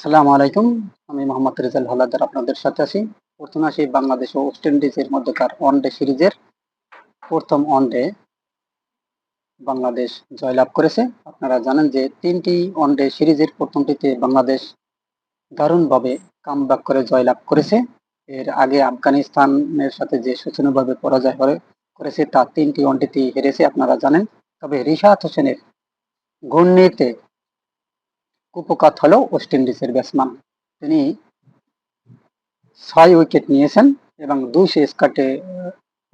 সালামু আলাইকুম। আমি মোহাম্মদ রেজাল হালাদার আপনাদের সাথে আছি। প্রথমে আসি বাংলাদেশ ও ওয়েস্ট ইন্ডিজের মধ্যকার ওয়ানডে সিরিজের প্রথম ওয়ানডে বাংলাদেশ জয়লাভ করেছে। আপনারা জানেন যে তিনটি ওয়ানডে সিরিজের প্রথমটিতে বাংলাদেশ দারুণভাবে কামব্যাক করে জয়লাভ করেছে। এর আগে আফগানিস্তানের সাথে যে শোচনীয়ভাবে পরাজয় করে, করেছে, তা তিনটি ওয়ানডেতেই হেরেছে, আপনারা জানেন। তবে রিশাদ হোসেনের ঘূর্ণিতে কুপকাত হলো ওয়েস্ট ইন্ডিজের ব্যাটসম্যান তিনি ছয় উইকেট নিয়েছেন এবং দুইশো স্কাটে,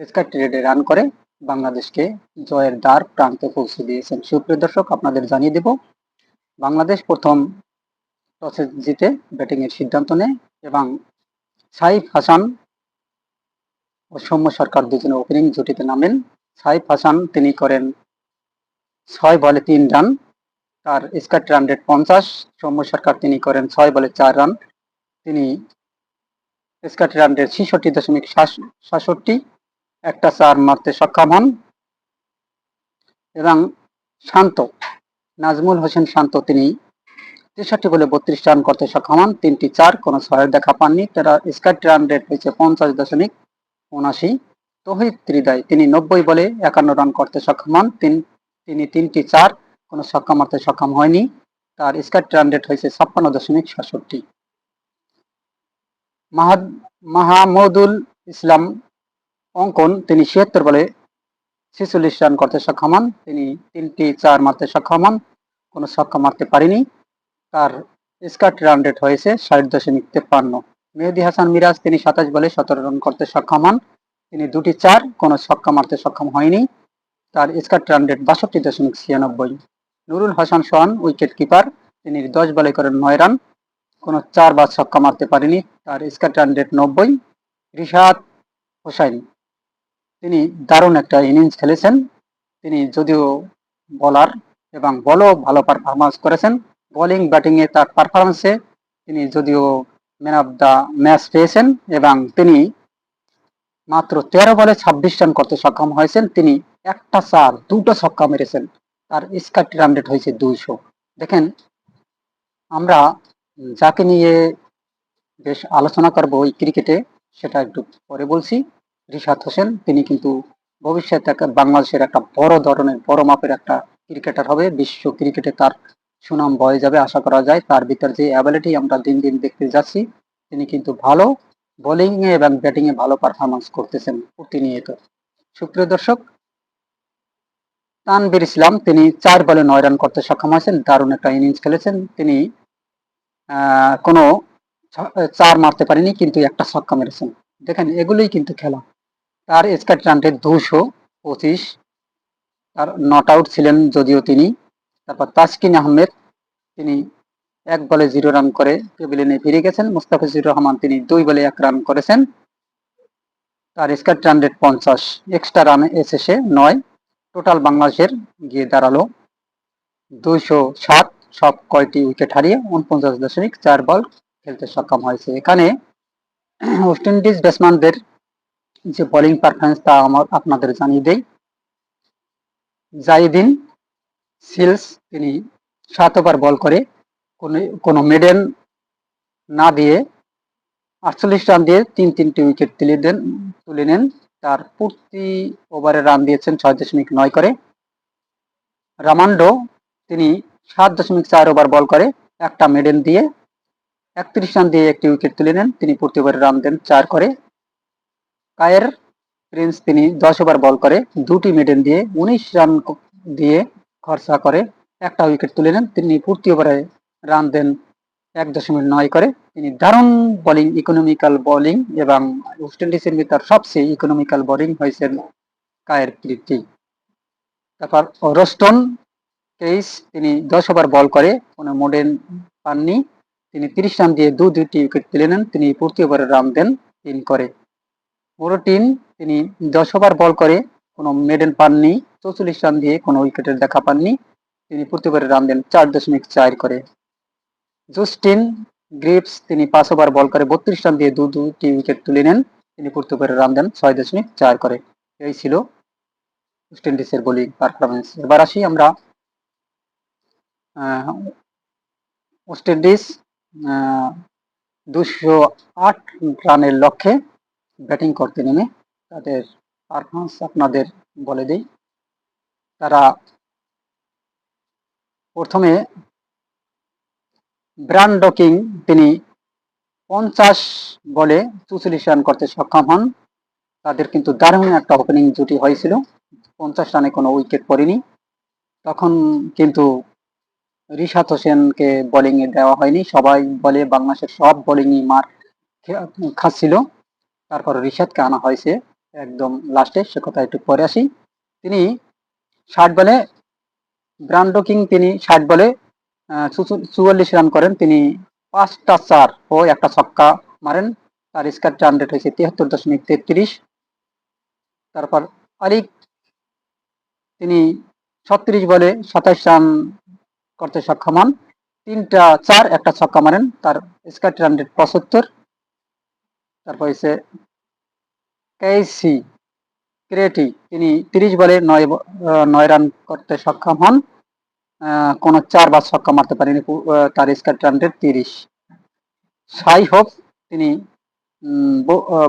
স্কাট রেডে রান করে বাংলাদেশকে জয়ের দ্বার প্রান্তে পৌঁছে দিয়েছেন। সুপ্রিয় দর্শক, আপনাদের জানিয়ে দেব, বাংলাদেশ প্রথম টসে জিতে ব্যাটিং এর সিদ্ধান্ত নেয় এবং সাইফ হাসান ও সৌম্য সরকার দুজনে ওপেনিং জুটিতে নামেন। সাইফ হাসান, তিনি করেন ছয় বলে তিন রান তার স্কাট রান রেট পঞ্চাশ, সৌম্য সরকার তিনি করেন ছয় বলে চার রান। তিনি স্কাট রান রেট ছিষট্টি দশমিক সাতষট্টি, একটা চার মারতে সক্ষম হন। এবং শান্ত, নাজমুল হোসেন শান্ত তিনি তেষট্টি বলে বত্রিশ রান করতে সক্ষম হন। তিনটি চার, কোনো ছয়ের দেখা পাননি। তারা স্কাট রান রেট হয়েছে পঞ্চাশ দশমিক উনাশি তহিদ ত্রিদায় তিনি নব্বই বলে একান্ন রান করতে সক্ষম হন। তিন, তিনি তিনটি চার কোনো ছক্কা মারতে সক্ষম হয়নি। তার স্কাট রান রেট হয়েছে ছাপ্পান্ন দশমিক সাতষট্টি। মাহমুদুল ইসলাম অঙ্কন, তিনি ছিয়াত্তর বলে ছেচল্লিশ রান করতে সক্ষম হন। তিনি তিনটি চার মারতে সক্ষম হন, কোনো ছক্কা মারতে পারেনি। তার স্কাট রান রেট হয়েছে ষাট দশমিক তেপ্পান্ন। মেহেদি হাসান মিরাজ, তিনি সাতাশ বলে সতেরো রান করতে সক্ষম হন। তিনি দুটি চার, কোনো ছক্কা মারতে সক্ষম হয়নি। তার স্কাট রান রেট বাষট্টি দশমিক ছিয়ানব্বই। নুরুল হাসান সোহান উইকেট কিপার তিনি দশ বলে করেন নয় রান, কোনো চার বা ছক্কা মারতে পারেনি, তার স্কাট রান রেট নব্বই, রিশাদ হোসাইন। তিনি দারুণ একটা ইনিংস খেলেছেন, তিনি যদিও বলার এবং বলও ভালো পারফরমেন্স করেছেন বোলিং ব্যাটিংয়ে তার পারফরমেন্সে তিনি যদিও ম্যান অফ দ্য ম্যাচ পেয়েছেন এবং তিনি মাত্র তেরো বলে ছাব্বিশ রান করতে সক্ষম হয়েছেন, তিনি একটা চার, দুটো ছক্কা মেরেছেন। তার স্কাট রান রেট হয়েছে দুইশো। দেখেন, আমরা যাকে নিয়ে বেশ আলোচনা করব ওই ক্রিকেটে, সেটা একটু পরে বলছি। রিশাদ হোসেন, তিনি কিন্তু ভবিষ্যতে বাংলাদেশের একটা বড় ধরনের, বড় মাপের একটা ক্রিকেটার হবে। বিশ্ব ক্রিকেটে তার সুনাম বয়ে যাবে, আশা করা যায়। তার ভিতর যে অ্যাবিলিটি আমরা দিন দিন দেখতে যাচ্ছি, তিনি কিন্তু ভালো বোলিংয়ে এবং ব্যাটিংয়ে ভালো পারফরমেন্স করতেছেন প্রতিনিয়ত। সুপ্রিয় দর্শক তানবির ইসলাম, তিনি চার বলে নয় রান করতে সক্ষম হয়েছেন, দারুণ একটা ইনিংস খেলেছেন। তিনি কোনো চার মারতে পারেনি, কিন্তু একটা ছক্কা মেরেছেন। দেখেন, এগুলোই কিন্তু খেলা। তার স্কাট রান রেট দুশো পঁচিশ, তার নট আউট ছিলেন যদিও তিনি। তারপর তাসকিন আহমেদ, তিনি এক বলে জিরো রান করে পেভিলিয়নে ফিরে গেছেন। মুস্তাফিজুর রহমান, তিনি দুই বলে এক রান করেছেন। তার স্কাট রান রেট পঞ্চাশ, এক্সট্রা রান এসেছে নয়। টোটাল বাংলাদেশের গিয়ে দাঁড়াল দুইশো সাত সব কয়টি উইকেট হারিয়ে উনপঞ্চাশ দশমিক চার বল খেলতে সক্ষম হয়েছে। এখানে ওয়েস্ট ইন্ডিজ ব্যাটসম্যানদের যে বোলিং পারফরমেন্স তা আমার আপনাদের জানিয়ে দেই। জাইদিন সিলস তিনি সাত ওভার বল করে কোনো কোনো মেডেন না দিয়ে আটচল্লিশ রান দিয়ে তিন তিনটি উইকেট তুলে দেন, তুলে নেন। তার প্রতি ওভারে রান দিয়েছেন ছয় দশমিক নয় করে। রামান্ডো, তিনি সাত দশমিক চার ওভার বল করে একটা মেডেন দিয়ে একত্রিশ রান দিয়ে একটি উইকেট তুলে নেন। তিনি প্রতি ওভারে রান দেন চার করে। কায়ের প্রিন্স, তিনি দশ ওভার বল করে দুটি মেডেন দিয়ে উনিশ রান দিয়ে খরচা করে একটা উইকেট তুলে নেন। তিনি প্রতি ওভারে রান দেন এক দশমিক নয় করে। তিনি দারুণ বোলিং ইকোনমিক্যাল বোলিং এবং ওয়েস্ট ইন্ডিজের ভিতর সবচেয়ে ইকোনমিক্যাল বোলিং হয়েছেন কায়ের কীর্তি। তারপর রোস্টন কেইস তিনি দশ ওভার বল করে, কোনো মোডেন পাননি। তিনি তিরিশ রান দিয়ে দু দুইটি উইকেট তুলে নেন, তিনি প্রতি ওভারে রান দেন তিন করে। মোরোটিন, তিনি দশ ওভার বল করে, কোনো মেডেন পাননি। চৌচল্লিশ রান দিয়ে কোনো উইকেটের দেখা পাননি, তিনি প্রতি ওভারে রান দেন চার দশমিক চার করে। জুস্টিন গ্রিপস, তিনি পাঁচ ওভার বল করে বত্রিশ রান দিয়ে দু দুটি উইকেট তুলে নেন। তিনি প্রতি ওভারে রান দেন ছয় দশমিক চার করে। এই ছিল ওয়েস্ট ইন্ডিজের বোলিং পারফরমেন্স এবার আসি আমরা ওয়েস্ট ইন্ডিজ দুশো আট রানের লক্ষ্যে ব্যাটিং করতে নেমে তাদের পারফরমেন্স আপনাদের বলে দিই। তারা প্রথমে ব্রান্ডো কিং তিনি পঞ্চাশ বলে চুচল্লিশ রান করতে সক্ষম হন। তাদের কিন্তু দারুণ একটা ওপেনিং জুটি হয়েছিল। পঞ্চাশ রানে কোনো উইকেট পড়েনি। তখন কিন্তু রিশাদ হোসেনকে বোলিং এ দেওয়া হয়নি। সবাই বলে বাংলাদেশের সব বোলিংই মার খাচ্ছিল। তারপর রিশাদকে আনা হয়েছে একদম লাস্টে সে কথা একটু পরে আসি। তিনি ষাট বলে ব্রান্ডো কিং তিনি ষাট বলে চুয়াল্লিশ রান করেন। তিনি পাঁচটা চার ও একটা ছক্কা মারেন। তার স্কার রান রেট হয়েছে তিয়াত্তর দশমিক তেত্রিশ। তারপর আলিক তিনি ছত্রিশ বলে সাতাইশ রান করতে সক্ষম হন। তিনটা চার, একটা ছক্কা মারেন। তার স্কার রান রেট পঁচাত্তর। তারপর হচ্ছে কেসি ক্রেটি। তিনি তিরিশ বলে নয় নয় রান করতে সক্ষম হন। কোনো চার বা ছক্কা মারতে পারেনি তার স্কার রান রেট তিরিশ। সাই হোপ তিনি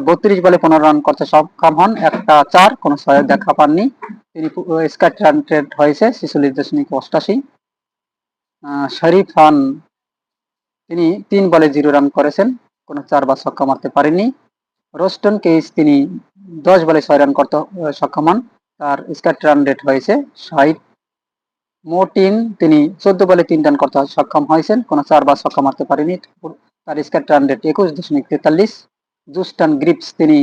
বত্রিশ বলে পনেরো রান করতে সক্ষম হন। একটা চার, কোনো ছয় দেখা পাননি। তিনি স্কার রান রেট হয়েছে ছিচল্লিশ দশমিক অষ্টাশি। শরীফ খান, তিনি তিন বলে জিরো রান করেছেন, কোনো চার বা ছক্কা মারতে পারেননি। রোস্টন কেস তিনি দশ বলে ছয় রান করতে সক্ষম হন। তার স্কার রান রেট হয়েছে ষাট। মোটিন তিনি চোদ্দ বলে তিন রান করতে সক্ষম হয়েছেন। কোনো চার বা ছক্কা মারতে পারেনি। তার স্কার রান রেট একুশ দশমিক তেতাল্লিশ। জুস্টান গ্রিপস তিনি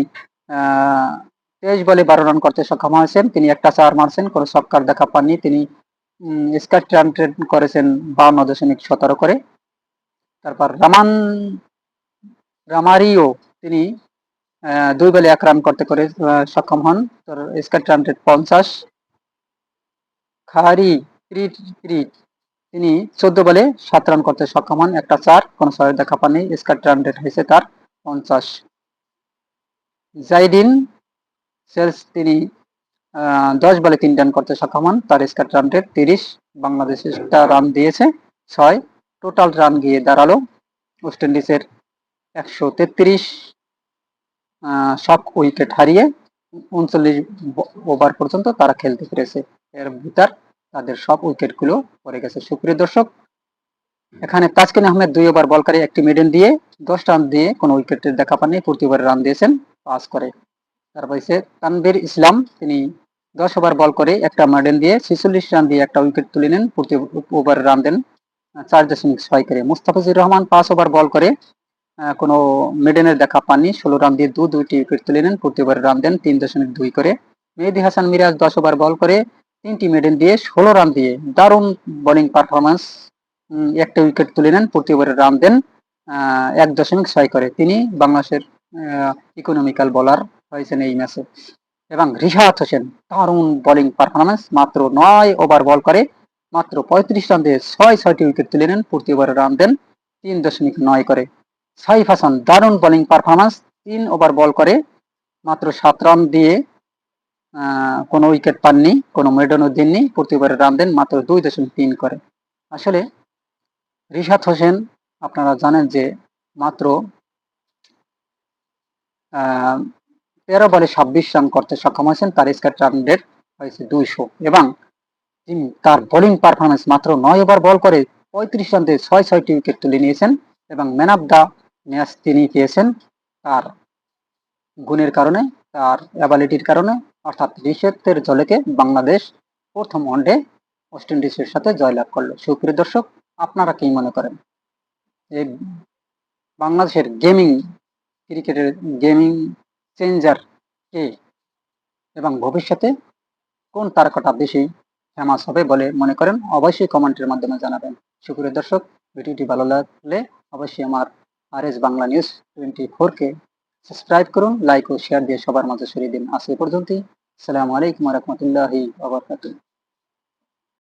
তেইশ বলে বারো রান করতে সক্ষম হয়েছেন। তিনি একটা চার মারছেন, কোনো ছক্কার দেখা পাননি। তিনি স্কার রান রেট করেছেন বাউন্ন দশমিক সতেরো করে। তারপর রামান, রামারিও তিনি দুই বলে এক রান করতে করে সক্ষম হন। তার স্কার রান রেট পঞ্চাশ। খারি ক্রিট তিনি চোদ্দ বলে সাত রান করতে সক্ষম হন। একটা চার, কোন ছয় দেখা পাননি। স্কার রান রেট হয়েছে তার পঞ্চাশ। জাইডিন সেলস তিনি দশ বলে তিন রান করতে সক্ষম হন। তার স্কার রান রেট তিরিশ। বাংলাদেশটা রান দিয়েছে, ছয়। টোটাল রান গিয়ে দাঁড়াল ওয়েস্ট ইন্ডিজের একশো তেত্রিশ। সব উইকেট হারিয়ে উনচল্লিশ ওভার পর্যন্ত তারা খেলতে পেরেছে। এর ভিতর তাদের সব উইকেটগুলো পড়ে গেছে। সুপ্রিয় দর্শক, এখানে তাজকিন আহমেদ দুই ওভার বল করে একটি মিডন দিয়ে দশ রান দিয়ে কোনো উইকেটের দেখা পাননি প্রতি রান দিয়েছেন পাস করে। তারপর হচ্ছে তানভীর ইসলাম, তিনি দশ ওভার বল করে একটা মার্ডেন দিয়ে ছেচল্লিশ রান দিয়ে একটা উইকেট তুলে নেন, প্রতি ওভারে রান দেন চার দশমিক ছয় করে। মুস্তাফিজুর রহমান পাঁচ ওভার বল করে কোনো মেডেনের দেখা পাননি, ষোলো রান দিয়ে দু দুইটি উইকেট তুলে নেন, প্রতি ওভারে রান দেন তিন দশমিক দুই করে। মেহেদি হাসান মিরাজ দশ ওভার বল করে তিনটি মেডেন দিয়ে ষোলো রান দিয়ে দারুণ বোলিং পারফরমেন্স একটা উইকেট তুলে নেন, প্রতি ওভারে রান দেন এক দশমিক ছয় করে। তিনি বাংলাদেশের ইকোনমিক্যাল বোলার হয়েছেন এই ম্যাচে এবং রিশাদ হোসেন, দারুণ বোলিং পারফরমেন্স মাত্র নয় ওভার বল করে, মাত্র পঁয়ত্রিশ রান দিয়ে ছয় ছয়টি উইকেট তুলে নেন, প্রতি ওভারে রান দেন, তিন দশমিক নয় করে। সাইফ হাসান, দারুণ বোলিং পারফরমেন্স তিন ওভার বল করে, মাত্র সাত রান দিয়ে কোনো উইকেট পাননি, কোনো মেডনও দেননি প্রতি ওভারে রান দেন মাত্র দুই দশমিক তিন করে। আসলে রিশাদ হোসেন, আপনারা জানেন যে মাত্র তেরো বলে ছাব্বিশ রান করতে সক্ষম হয়েছেন, তার স্কার রান রেট হয়েছে দুইশো। এবং তার বোলিং পারফরমেন্স মাত্র নয় ওভার বল করে পঁয়ত্রিশ রান দিয়ে ছয় ছয়টি উইকেট তুলে নিয়েছেন এবং ম্যান অফ দ্য ম্যাচ তিনি পেয়েছেন তার গুণের কারণে তার অ্যাবিলিটির কারণে, অর্থাৎ রিশেতের জলেকে বাংলাদেশ প্রথম ওয়ানডে ওয়েস্ট ইন্ডিজের সাথে জয়লাভ করল। সুপ্রিয় দর্শক, আপনারা কি মনে করেন? এই বাংলাদেশের গেমিং ক্রিকেটের গেমিং চেঞ্জার কে এবং ভবিষ্যতে কোন তারকাটা বেশি ফেমাস হবে বলে মনে করেন, অবশ্যই কমেন্টের মাধ্যমে জানাবেন। সুপ্রিয় দর্শক, ভিডিওটি ভালো লাগলে অবশ্যই আমার R S Bangla news twenty ফোরকে সাবস্ক্রাইব করুন লাইক ও শেয়ার দিয়ে সবার মাঝে ছড়িয়ে দিন। আজকে পর্যন্ত পর্যন্তই। আসসালামু আলাইকুম রহমতুল্লাহি আবরকাতুহ